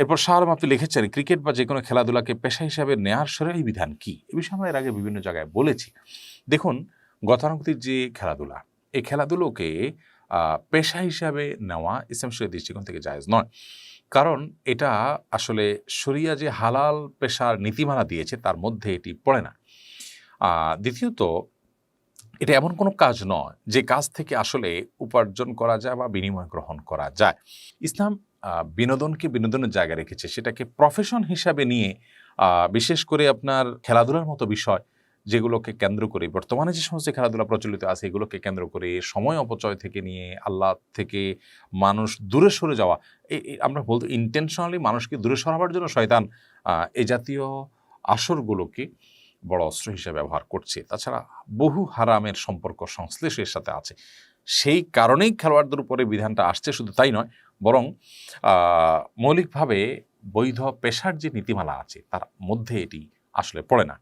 এরপর শাহ আলম আপনি লিখেছেন, ক্রিকেট বা যে কোনো খেলাধুলাকে পেশা হিসাবে নেয়ার সরাই বিধান কি? এ বিষয়ে আমরা এর আগে বিভিন্ন জায়গায় বলেছি। দেখুন, গতানুগতিক যে খেলাধুলা, এই খেলাধুলোকে পেশা হিসাবে নেওয়া ইসলাম শরীর দৃষ্টিকোণ থেকে জায়জ নয়। কারণ এটা আসলে শরিয়া যে হালাল পেশার নীতিমালা দিয়েছে, তার মধ্যে এটি পড়ে না। দ্বিতীয়ত, এটা এমন কোনো কাজ নয় যে কাজ থেকে আসলে উপার্জন করা যায় বা বিনিময় গ্রহণ করা যায়। ইসলাম বিনোদনকে বিনোদনের জায়গা রেখেছে। সেটাকে প্রফেশন হিসাবে নিয়ে বিশেষ করে আপনার খেলাধুলার মতো বিষয় যেগুলোকে কেন্দ্র করে, বর্তমানে যে সমস্ত খেলাধুলা প্রচলিত আছে, এগুলোকে কেন্দ্র করে সময় অপচয় থেকে নিয়ে আল্লাহ থেকে মানুষ দূরে সরে যাওয়া আমরা বলতে ইন্টেনশনালি মানুষকে দূরে সরাবার জন্য শয়তান এ জাতীয় আসরগুলোকে বড় অস্ত্র হিসেবে ব্যবহার করছে। তাছাড়া বহু হারামের সম্পর্ক সংশ্লেষ এর সাথে আছে। সেই কারণেই খেলোয়াড়দের উপরে বিধানটা আসছে, শুধু তাই নয় বরং মৌলিকভাবে বৈধ পেশার যে নীতিমালা আছে, তার মধ্যে এটি আসলে পড়ে না।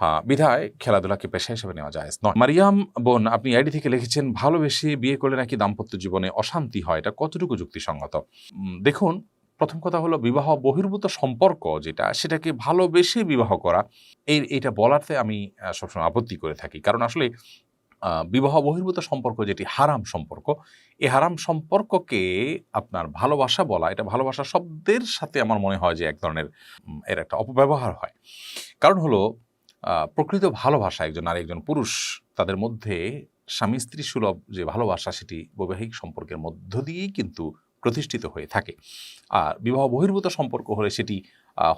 হ্যাঁ বিধায় খেলাধুলাকে পেশা হিসেবে নেওয়া যায়। নয়। মারিয়াম বোন, আপনি আইডি থেকে লিখেছেন, ভালোবেসে বিয়ে করলে নাকি দাম্পত্য জীবনে অশান্তি হয়? এটা কতটুকু যুক্তিসঙ্গত? দেখুন, প্রথম কথা হলো বিবাহ বহির্ভূত সম্পর্ক যেটা, সেটাকে ভালোবেসে বিবাহ করা এই এটা বলাতে আমি সবসময় আপত্তি করে থাকি। কারণ আসলে বিবাহ বহির্ভূত সম্পর্ক যেটি হারাম সম্পর্ক, এই হারাম সম্পর্ককে আপনার ভালোবাসা বলা, এটা ভালোবাসা শব্দের সাথে আমার মনে হয় যে এক ধরনের এর একটা অপব্যবহার হয়। কারণ হলো প্রকৃত ভালোবাসা একজন নারী, একজন পুরুষ, তাদের মধ্যে স্বামী স্ত্রী সুলভ যে ভালোবাসা, সেটি বৈবাহিক সম্পর্কের মধ্য দিয়েই কিন্তু প্রতিষ্ঠিত হয়ে থাকে। আর বিবাহ বহির্ভূত সম্পর্ক হলে সেটি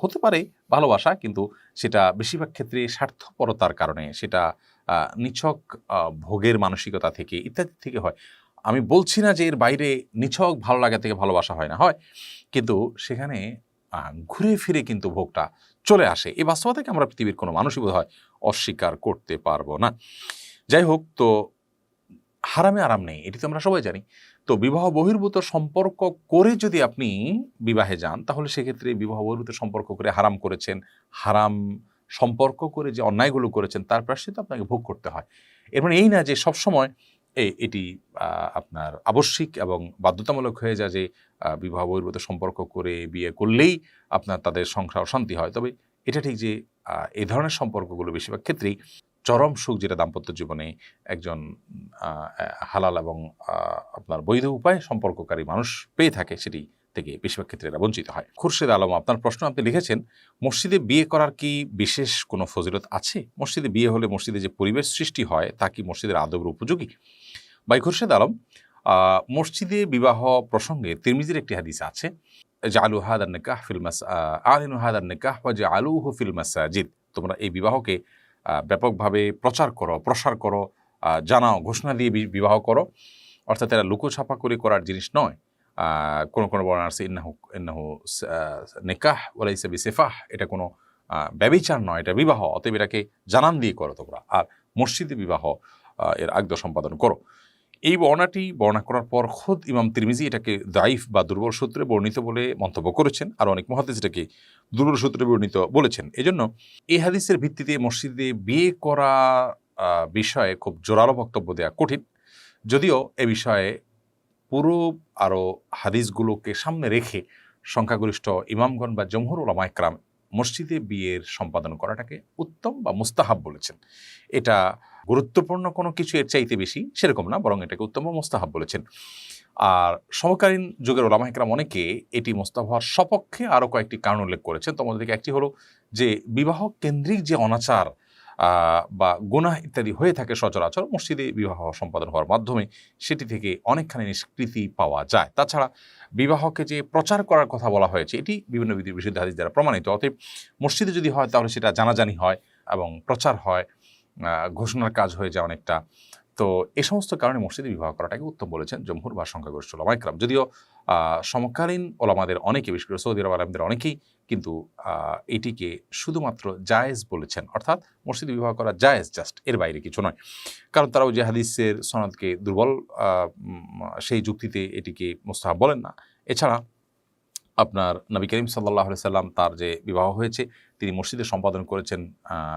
হতে পারে ভালোবাসা, কিন্তু সেটা বেশিরভাগ ক্ষেত্রে স্বার্থপরতার কারণে সেটা নিছক ভোগের মানসিকতা থেকে, ইত্যাদি থেকে হয়। আমি বলছি না যে এর বাইরে নিছক ভালো লাগা থেকে ভালোবাসা হয় না, হয়। কিন্তু সেখানে ঘুরে ফিরে কিন্তু ভোগটা চলে আসে। এই বাস্তবতাকে আমরা পৃথিবীর কোনো মানুষই বোধ হয় অস্বীকার করতে পারব না। যাই হোক, তো হারামে আরাম নেই, এটি তো আমরা সবাই জানি। তো বিবাহ বহির্ভূত সম্পর্ক করে যদি আপনি বিবাহে যান, তাহলে সেক্ষেত্রে বিবাহ বহির্ভূত সম্পর্ক করে হারাম করেছেন, হারাম সম্পর্ক করে যে অন্যায়গুলো করেছেন, তার প্রাশ্চিত আপনাকে ভোগ করতে হয়। এর মানে এই না যে সবসময় এটি আপনার আবশ্যিক এবং বাধ্যতামূলক হয়ে যায় যে বিবাহ বহির্ভূত সম্পর্ক করে বিয়ে করলেই আপনার তাদের সংসার অশান্তি হয়। তবে এটা ঠিক যে এ ধরনের সম্পর্কগুলো বেশিরভাগ ক্ষেত্রেই চরম সুখ যেটা দাম্পত্য জীবনে একজন হালাল এবং আপনার বৈধ উপায়ে সম্পর্ককারী মানুষ পেয়ে থাকে, সেটি থেকে বেশিরভাগ ক্ষেত্রে এরা বঞ্চিত হয়। খুরশেদ আলম, আপনার প্রশ্ন, আপনি লিখেছেন, মসজিদে বিয়ে করার কি বিশেষ কোনো ফজিলত আছে? মসজিদে বিয়ে হলে মসজিদে যে পরিবেশ সৃষ্টি হয়, তা কি মসজিদের আদবের উপযোগী? বাই খুরশেদ আলম মসজিদে বিবাহ প্রসঙ্গে তিরমিজির একটি হাদিস আছে যে আলু হাদার নিকাহ ফিল মাস আলিনু হাদার নিকাহ বা যে আলু ফিল মাসাজিদ। তোমরা এই বিবাহকে ব্যাপকভাবে প্রচার করো, প্রসার করো জানাও, ঘোষণা দিয়ে বিবাহ করো। অর্থাৎ এরা লুকোছাপা করে করার জিনিস নয়। কোনো কোনো বর্ণনা আছে ইন্নাহু ইন্নাহু নিকাহ ওলাইসা বিসেফাহ, এটা কোনো ব্যবিচার নয়, এটা বিবাহ, অতএব এটাকে জানান দিয়ে করো তোমরা। আর মসজিদে বিবাহ এর আগ্দ সম্পাদন করো। এই বর্ণাটি বর্ণনা করার পর খোদ ইমাম তিরমিজি এটাকে দাইফ বা দুর্বল সূত্রে বর্ণিত বলে মন্তব্য করেছেন, আর অনেক মহাদেশ এটাকে দুর্বল সূত্রে বর্ণিত বলেছেন। এজন্য এই হাদিসের ভিত্তিতে মসজিদে বিয়ে করা বিষয়ে খুব জোরালো বক্তব্য দেওয়া কঠিন। যদিও এ বিষয়ে পুরো আরও হাদিসগুলোকে সামনে রেখে সংখ্যাগরিষ্ঠ ইমামগণ বা জমহুর ওলামা একরাম মসজিদে বিয়ের সম্পাদন করাটাকে উত্তম বা মুস্তাহাব বলেছেন। এটা গুরুত্বপূর্ণ কোনো কিছু এর চাইতে বেশি সেরকম না, বরং এটাকে উত্তম বা মুস্তাহাব বলেছেন। আর সমকালীন যুগের ওলামা একরাম অনেকে এটি মোস্তাহাব হওয়ার সপক্ষে আরও কয়েকটি কারণ উল্লেখ করেছেন। তোমাদের একটি হলো যে, বিবাহ কেন্দ্রিক যে অনাচার বা গুনাহ ইত্যাদি হয়ে থাকে সচরাচর মসজিদে বিবাহ সম্পাদন হওয়ার মাধ্যমে সেটি থেকে অনেকখানি নিষ্কৃতি পাওয়া যায়। তাছাড়া বিবাহকে যে প্রচার করার কথা বলা হয়েছে, এটি বিভিন্ন বিধি বিশুদ্ধ হাদিস দ্বারা প্রমাণিত। অতএব মসজিদে যদি হয় তাহলে সেটা জানাজানি হয় এবং প্রচার হয় ঘোষণার কাজ হয়ে যায় অনেকটা। তো এ সমস্ত কারণে মসজিদে বিবাহ করাটাকে উত্তম বলেছেন জমহুর বা সংখ্যাগরিষ্ঠ ওলামাইকরাম যদিও সমকালীন ওলামাদের অনেকে বিশেষ করে সৌদি আরব আলমদের অনেকেই কিন্তু এটিকে শুধুমাত্র জায়েজ বলেছেন। অর্থাৎ মসজিদে বিবাহ করা জায়েজ, জাস্ট এর বাইরে কিছু নয়। কারণ তারাও যে হাদিসের সনদকে দুর্বল সেই যুক্তিতে এটিকে মোস্তাহাব বলেন না। এছাড়া আপনার নবী করিম সাল্লাহ সাল্লাম তার যে বিবাহ হয়েছে, তিনি মসজিদে সম্পাদন করেছেন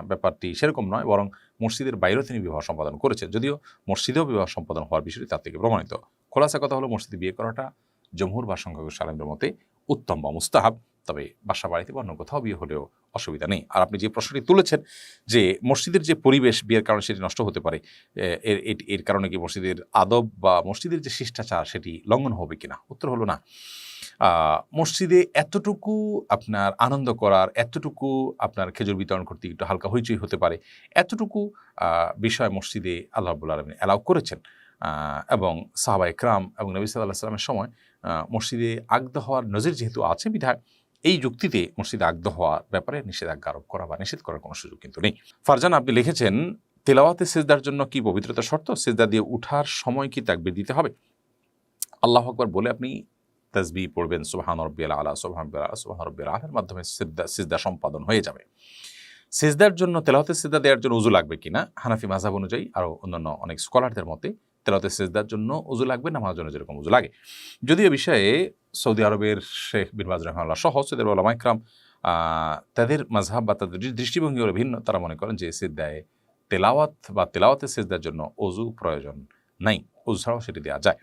ব্যাপারটি সেরকম নয়, বরং মসজিদের বাইরেও তিনি বিবাহ সম্পাদন করেছেন। যদিও মসজিদেও বিবাহ সম্পাদন হওয়ার বিষয়টি তার থেকে প্রমাণিত। খোলাসা কথা হলো, মসজিদে বিয়ে করাটা জমহুর বা সংখ্যাগরিষ্ঠ আলমদের মতে উত্তম বা মুস্তাহাব, তবে বাসা বাড়িতে বা অন্য কোথাও বিয়ে হলেও অসুবিধা নেই। আর আপনি যে প্রশ্নটি তুলেছেন যে মসজিদের যে পরিবেশ বিয়ের কারণে সেটি নষ্ট হতে পারে এর, এর- কারণে কি মসজিদের আদব বা মসজিদের যে শিষ্টাচার সেটি লঙ্ঘন হবে কিনা? উত্তর হলো না। মসজিদে এতটুকু আপনার আনন্দ করার, এতটুকু আপনার খেজুর বিতরণ করতে একটু হালকা হইচই হতে পারে, এতটুকু বিষয় মসজিদে আল্লাহ রাবুল আলমিন অ্যালাউ করেছেন। এবং সাহাবা ইকরাম এবং নবী সাল্লাহ সাল্লামের সময় মসজিদে আগদ হওয়ার নজির যেহেতু আছে বিধায়, এই যুক্তিতে মসজিদে আগদ হওয়ার ব্যাপারে নিষেধাজ্ঞা আরোপ করা বা নিষেধ করার কোনো সুযোগ কিন্তু নেই। ফারজান, আপনি লিখেছেন, তেলাওয়াতে সেজদার জন্য কি পবিত্রতা শর্ত? সেজদা দিয়ে উঠার সময় কি তাকবির দিতে হবে? আল্লাহ আকবার বলে আপনি তাসবি পড়বেন, সুবহান রব্বিয়াল আলা রব্বিয়াল আলা, সুবহান রব্বিয়াল আলার মাধ্যমে সিজদা সিজদা সম্পাদন হয়ে যাবে। সিজদার জন্য তেলাওয়াতে সিজদা দেওয়ার জন্য উজু লাগবে কিনা, হানাফি মাযহাব অনুযায়ী আরও অন্যান্য অনেক স্কলারদের মতে তেলাওয়াতে সিজদার জন্য উজু লাগবে, নামাজের জন্য যেরকম উজু লাগে। যদিও বিষয়ে সৌদি আরবের শেখ বিন বাজ রহমাল্লাহ সহ সৌদি আরব তাদের মাঝহাব বা তাদের দৃষ্টিভঙ্গি হলো ভিন্ন। তারা মনে করেন যে সিদ্দায় তেলাওয়াত বা তেলাওয়াতে সিজদার জন্য অজু প্রয়োজন নাই। অজু ছাড়াও সেটি দেওয়া যায়।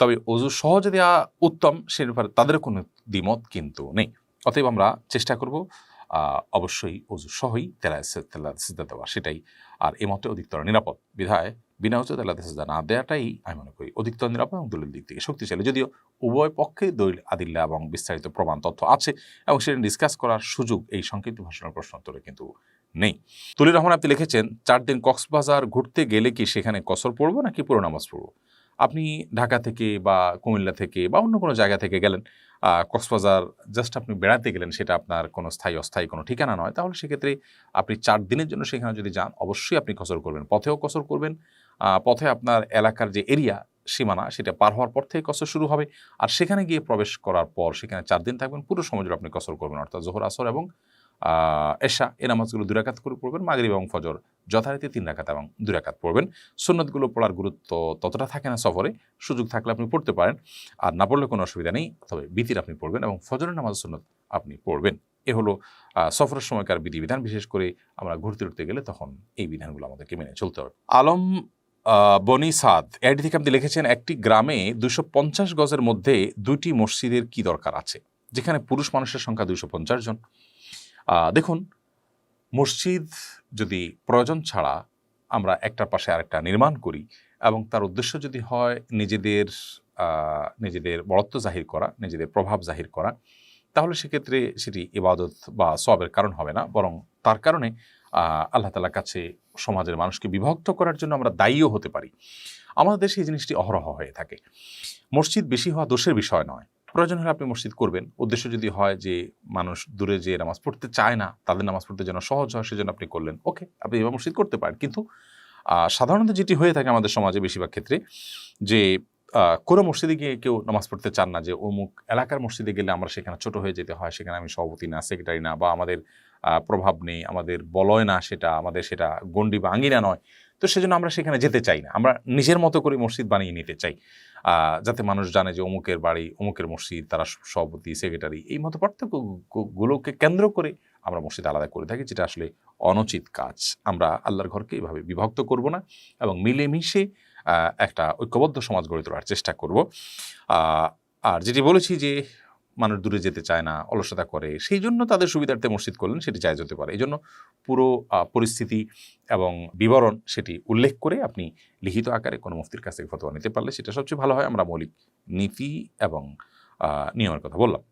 তবে অজু সহজে দেওয়া উত্তম, সে ব্যাপারে তাদের কোনো দ্বিমত কিন্তু নেই। অতএব আমরা চেষ্টা করব অবশ্যই অজু সহই তেলা সিজদা দেওয়া, সেটাই। আর এ মতে অধিকতর নিরাপদ। বিধায় বিনা উচিত তেলা সিজদা না দেওয়াটাই আমি মনে করি অধিকতর নিরাপদ এবং দলিল দিক থেকে শক্তিশালী। যদিও উভয় পক্ষে দলিল, আদিল্লা এবং বিস্তারিত প্রমাণ তথ্য আছে এবং সেটা ডিসকাস করার সুযোগ এই সংক্ষিপ্ত ভাষণের প্রশ্নোত্তরে কিন্তু নেই। তুলির রহমান আপনি লিখেছেন, চার দিন কক্সবাজার ঘুরতে গেলে কি সেখানে কসর পড়ব নাকি পুরো নামাজ পড়ব? আপনি ঢাকা থেকে বা কুমিল্লা থেকে বা অন্য কোনো জায়গা থেকে গেলেন কক্সবাজার জাস্ট আপনি বেড়াতে গেলেন, সেটা আপনার কোনো স্থায়ী, অস্থায়ী কোনো ঠিকানা নয়, তাহলে সেক্ষেত্রে আপনি চার দিনের জন্য সেখানে যদি যান, অবশ্যই আপনি কসর করবেন। পথেও কসর করবেন পথে আপনার এলাকার যে এরিয়া, সীমানা, সেটা পার হওয়ার পর থেকে কসর শুরু হবে। আর সেখানে গিয়ে প্রবেশ করার পর, সেখানে চার দিন থাকবেন, পুরো সময় আপনি কসর করবেন, অর্থাৎ জোহর, আসর এবং এশা এ নামাজগুলো দুরাকাত করে পড়বেন, মাগরিব এবং ফজর যথারীতি তিন রাকাত এবং দুরাকাত পড়বেন। সুন্নতগুলো পড়ার গুরুত্ব ততটা থাকে না সফরে, সুযোগ থাকলে আপনি পড়তে পারেন। আর না পড়লে কোনো অসুবিধা নেই, তবে বিতির আপনি পড়বেন এবং ফজরের নামাজ সুন্নত আপনি পড়বেন। এ হলো সফরের সময়কার বিধিবিধান। বিশেষ করে আমরা ঘুরতে উঠতে গেলে তখন এই বিধানগুলো আমাদেরকে মেনে চলতে হবে। আলম বনি সাদ এটি থেকে আপনি লিখেছেন, একটি গ্রামে দুশো পঞ্চাশ গজের মধ্যে দুইটি মসজিদের কি দরকার আছে? যেখানে পুরুষ মানুষের সংখ্যা দুশো জন। দেখুন, মসজিদ যদি প্রয়োজন ছাড়া আমরা একটার পাশে আরেকটা নির্মাণ করি এবং তার উদ্দেশ্য যদি হয় নিজেদের নিজেদের বড়ত্ব জাহির করা, নিজেদের প্রভাব জাহির করা, তাহলে সেক্ষেত্রে সেটি ইবাদত বা সবের কারণ হবে না। বরং তার কারণে আল্লাহ তালার কাছে সমাজের মানুষকে বিভক্ত করার জন্য আমরা দায়ীও হতে পারি। আমাদের দেশে এই জিনিসটি অহরহ হয়ে থাকে। মসজিদ বেশি হওয়া দোষের বিষয় নয়। প্রয়োজন হলে আপনি মসজিদ করবেন। উদ্দেশ্য যদি হয় যে মানুষ দূরে যে নামাজ পড়তে চায় না, তাদের নামাজ পড়তে যেন সহজ হয়, সেজন্য আপনি করলেন। ওকে, আপনি এবার মসজিদ করতে পারেন। কিন্তু সাধারণত যেটি হয়ে থাকে আমাদের সমাজে বেশিরভাগ ক্ষেত্রে, যে কোনো মসজিদে গিয়ে কেউ নামাজ পড়তে চান না, যে অমুক এলাকার মসজিদে গেলে আমরা সেখানে ছোট হয়ে যেতে হয়, সেখানে আমি সভাপতি না, সেক্রেটারি না, বা আমাদের প্রভাব নেই, আমাদের বলয় না, সেটা, আমাদের সেটা গণ্ডি বা আঙ্গিনা নয়। তো সেজন্য আমরা সেখানে যেতে চাই না। আমরা নিজের মতো করে মসজিদ বানিয়ে নিতে চাই। যাতে মানুষ জানে যে অমুকের বাড়ি, অমুকের মসজিদ, তারা সভাপতি, সেক্রেটারি এই মতো পার্থক্যগুলোকে কেন্দ্র করে আমরা মসজিদ আলাদা করে থাকি, যেটা আসলে অনুচিত কাজ। আমরা আল্লাহর ঘরকে এভাবে বিভক্ত করব না এবং মিলেমিশে একটা ঐক্যবদ্ধ সমাজ গড়ে তোলার চেষ্টা করব। আর যেটি বলেছি যে মানুষ দূরে যেতে চায় না, অলসতা করে। সেই জন্য তাদের সুবিধার্থে মসজিদ করলেন, সেটি জায়জ যেতে পারে। এই জন্য পুরো পরিস্থিতি এবং বিবরণ সেটি উল্লেখ করে আপনি লিখিত আকারে কোনো মুফতির কাছ থেকে ফতোয়া নিতে পারলে সেটা সবচেয়ে ভালো হয়। আমরা মৌলিক নীতি এবং নিয়মের কথা বললাম।